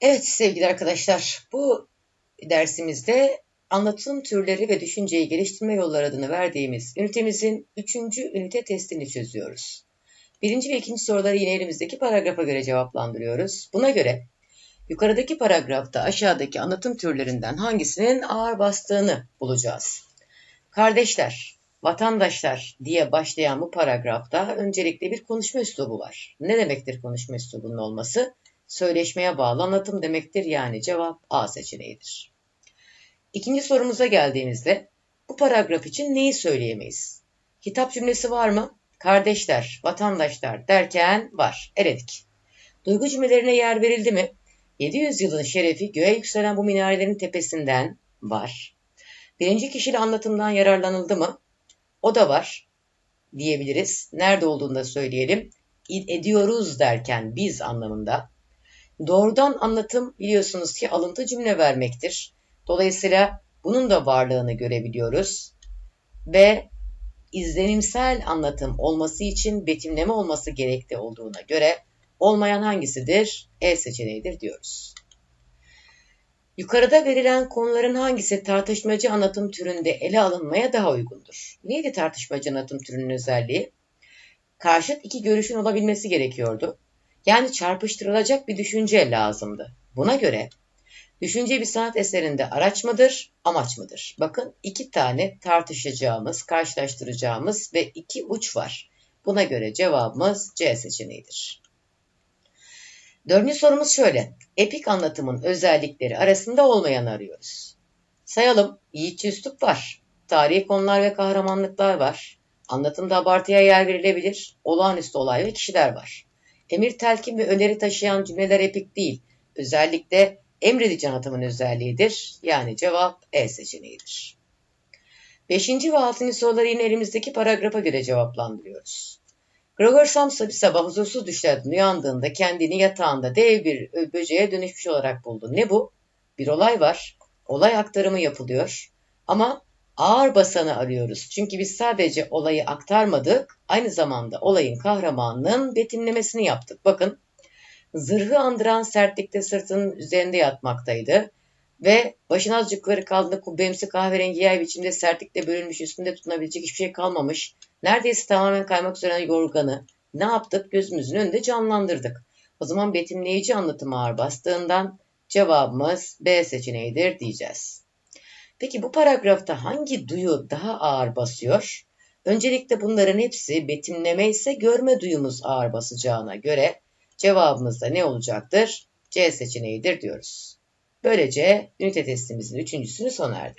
Evet sevgili arkadaşlar, bu dersimizde anlatım türleri ve düşünceyi geliştirme yolları adını verdiğimiz ünitemizin üçüncü ünite testini çözüyoruz. Birinci ve ikinci soruları yine elimizdeki paragrafa göre cevaplandırıyoruz. Buna göre yukarıdaki paragrafta aşağıdaki anlatım türlerinden hangisinin ağır bastığını bulacağız. Kardeşler, vatandaşlar diye başlayan bu paragrafta öncelikle bir konuşma üslubu var. Ne demektir konuşma üslubunun olması? Söyleşmeye bağlı anlatım demektir yani cevap A seçeneğidir. İkinci sorumuza geldiğimizde bu paragraf için neyi söyleyemeyiz? Hitap cümlesi var mı? Kardeşler, vatandaşlar derken var. Eledik. Duygu cümlelerine yer verildi mi? 700 yılın şerefi göğe yükselen bu minarelerin tepesinden var. Birinci kişili anlatımdan yararlanıldı mı? O da var diyebiliriz. Nerede olduğunu da söyleyelim. Ediyoruz derken biz anlamında. Doğrudan anlatım biliyorsunuz ki alıntı cümle vermektir. Dolayısıyla bunun da varlığını görebiliyoruz. Ve izlenimsel anlatım olması için betimleme olması gerekli olduğuna göre olmayan hangisidir? E seçeneğidir diyoruz. Yukarıda verilen konuların hangisi tartışmacı anlatım türünde ele alınmaya daha uygundur? Neydi tartışmacı anlatım türünün özelliği? Karşıt iki görüşün olabilmesi gerekiyordu. Yani çarpıştırılacak bir düşünce lazımdı. Buna göre düşünce bir sanat eserinde araç mıdır, amaç mıdır? Bakın iki tane tartışacağımız, karşılaştıracağımız ve iki uç var. Buna göre cevabımız C seçeneğidir. Dördüncü sorumuz şöyle. Epik anlatımın özellikleri arasında olmayanı arıyoruz. Sayalım. Yiğitçi üslup var. Tarihi konular ve kahramanlıklar var. Anlatımda abartıya yer verilebilir. Olağanüstü olay ve kişiler var. Emir telkin ve öneri taşıyan cümleler epik değil. Özellikle emredici anlatımın özelliğidir. Yani cevap E seçeneğidir. Beşinci ve altıncı soruları yine elimizdeki paragrafa göre cevaplandırıyoruz. Gregor Samsa bir sabah huzursuz düşlerden uyandığında kendini yatağında dev bir böceğe dönüşmüş olarak buldu. Ne bu? Bir olay var. Olay aktarımı yapılıyor. Ama ağır basanı arıyoruz. Çünkü biz sadece olayı aktarmadık, aynı zamanda olayın kahramanının betimlemesini yaptık. Bakın, zırhı andıran sertlikte sırtının üzerinde yatmaktaydı ve başın azıcık yukarı kaldığında kubbemsi kahverengi yay biçimde sertlikle bölünmüş üstünde tutunabilecek hiçbir şey kalmamış. Neredeyse tamamen kaymak üzere yorganı ne yaptık? Gözümüzün önünde canlandırdık. O zaman betimleyici anlatım ağır bastığından cevabımız B seçeneğidir diyeceğiz. Peki bu paragrafta hangi duyu daha ağır basıyor? Öncelikle bunların hepsi betimleme ise görme duyumuz ağır basacağına göre cevabımız da ne olacaktır? C seçeneğidir diyoruz. Böylece ünite testimizin üçüncüsünü sona erdirdik.